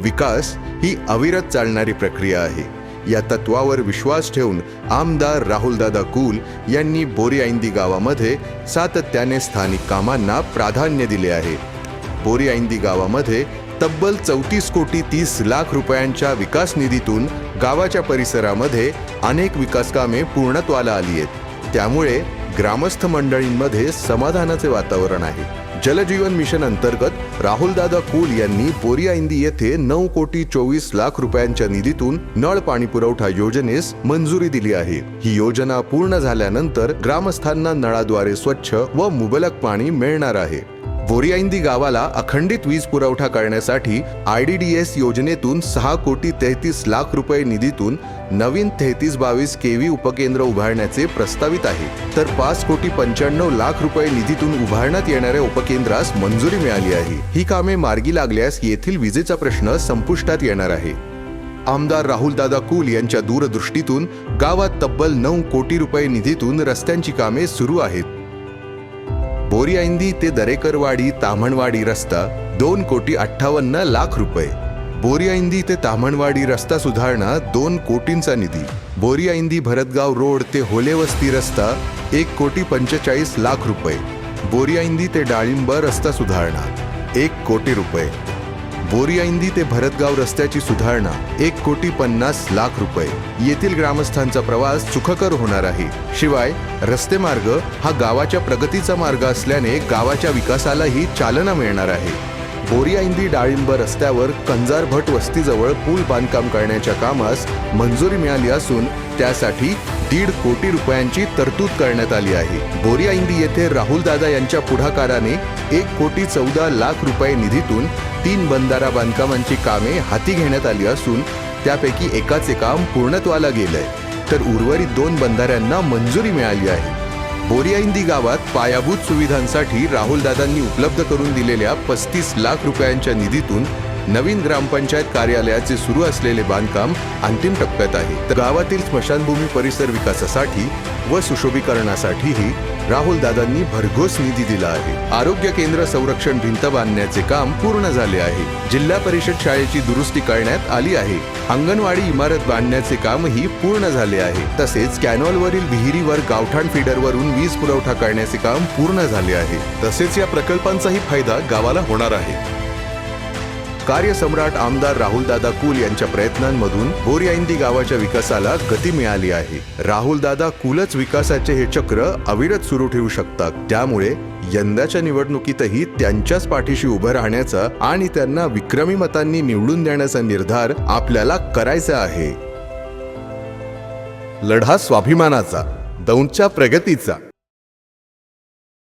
विकास ही अविरत चालणारी प्रक्रिया आहे. या तत्वावर विश्वास ठेवून आमदार राहुलदादा कुल यांनी बोरिआइंदी गावामध्ये सातत्याने स्थानिक कामांना प्राधान्य दिले आहे. बोरिआइंदी गावामध्ये तब्बल चौतीस कोटी तीस लाख रुपयांच्या विकास निधीतून गावाच्या परिसरामध्ये अनेक विकास कामे पूर्णत्वाला आली आहेत. त्यामुळे ग्रामस्थ मंडळींमध्ये समाधानाचे वातावरण आहे. जलजीवन मिशन अंतर्गत राहुलदादा कुल यांनी बोरियाइंदी येथे नऊ कोटी चोवीस लाख रुपयांच्या निधीतून नळ पाणी पुरवठा योजनेस मंजुरी दिली आहे. ही योजना पूर्ण झाल्यानंतर ग्रामस्थांना नळाद्वारे स्वच्छ व मुबलक पाणी मिळणार आहे. बोरियाइंदी गावाला अखंडित वीज पुरवठा करण्यासाठी आय डी डी एस योजनेतून सहा कोटी तेहतीस लाख रुपये निधीतून नवीन तेहतीस बावीस केव्ही उपकेंद्र उभारण्याचे प्रस्तावित आहे. तर पाच कोटी पंच्याण्णव लाख रुपये निधीतून उभारण्यात येणाऱ्या उपकेंद्रास मंजुरी मिळाली आहे. ही कामे मार्गी लागल्यास येथील विजेचा प्रश्न संपुष्टात येणार आहे. आमदार राहुलदादा कुल यांच्या दूरदृष्टीतून गावात तब्बल नऊ कोटी रुपये निधीतून रस्त्यांची कामे सुरू आहेत. बोरिआइंदी ते दरेकरवाडी ताम्हणवाडी रस्ता दोन कोटी अठ्ठावन्न लाख रुपये. बोरियाइंदी ते ताम्हणवाडी रस्ता सुधारणा दोन कोटींचा निधी. बोरिआइंदी भरतगाव रोड ते होलेवस्ती रस्ता एक कोटी पंचेचाळीस लाख रुपये. बोरिआइंदी ते डाळिंब रस्ता सुधारणा एक कोटी रुपये. बोरियाइंदी ते भरतगाव रस्त्याची सुधारणा एक कोटी पन्नास लाख रुपये. येथील ग्रामस्थांचा प्रवास सुखकर होणार आहे. शिवाय रस्ते मार्ग हा गावाच्या प्रगतीचा मार्ग असल्याने गावाच्या विकासालाही चालना मिळणार आहे. बोरियाइंदी डाळिंब रस्त्यावर कंजार भट वस्तीजवळ पूल बांधकाम करण्याच्या कामास मंजुरी मिळाली असून त्यासाठी दीड कोटी रुपयांची तरतूद करण्यात आली आहे. बोरियाइंदी येथे राहुल दादा यांच्या पुढाकाराने एक कोटी चौदा लाख रुपये निधीतून तीन बंधारा बांधकामांची कामे हाती घेण्यात आली असून त्यापैकी एकाचे काम पूर्णत्वाला गेलंय. तर उर्वरित दोन बंधाऱ्यांना मंजुरी मिळाली आहे. बोरियाइंदी गावात पायाभूत सुविधांसाठी राहुलदादांनी उपलब्ध करून दिलेल्या पस्तीस लाख रुपयांच्या निधीतून नवीन ग्रामपंचायत कार्यालयाचे सुरू असलेले बांधकाम अंतिम टप्प्यात आहे. तर गावातील स्मशानभूमी परिसर विकासासाठी व सुशोभीकरणासाठीही राहुल दादांनी भरघोस निधी दिला आहे. आरोग्य केंद्र संरक्षण भिंत बांधण्याचे काम पूर्ण झाले आहे. जिल्हा परिषद शाळेची दुरुस्ती करण्यात आली आहे. अंगणवाडी इमारत बांधण्याचे कामही पूर्ण झाले आहे. तसेच कॅनॉलवरील विहिरीवर गावठाण फिडरवरून वीज पुरवठा करण्याचे काम पूर्ण झाले आहे. तसेच या प्रकल्पांचाही फायदा गावाला होणार आहे. कार्यसम्राट आमदार राहुलदादा कुल यांच्या प्रयत्नांमधून बोरियाइंदी गावाच्या विकासाला गती मिळाली आहे. राहुलदादा कुलच विकासाचे हे चक्र अविरत सुरू ठेवू शकतात. त्यामुळे यंदाच्या निवडणुकीतही त्यांच्याच पाठीशी उभं राहण्याचा आणि त्यांना विक्रमी मतांनी निवडून देण्याचा निर्धार आपल्याला करायचा आहे. लढा स्वाभिमानाचा दौंडच्या प्रगतीचा.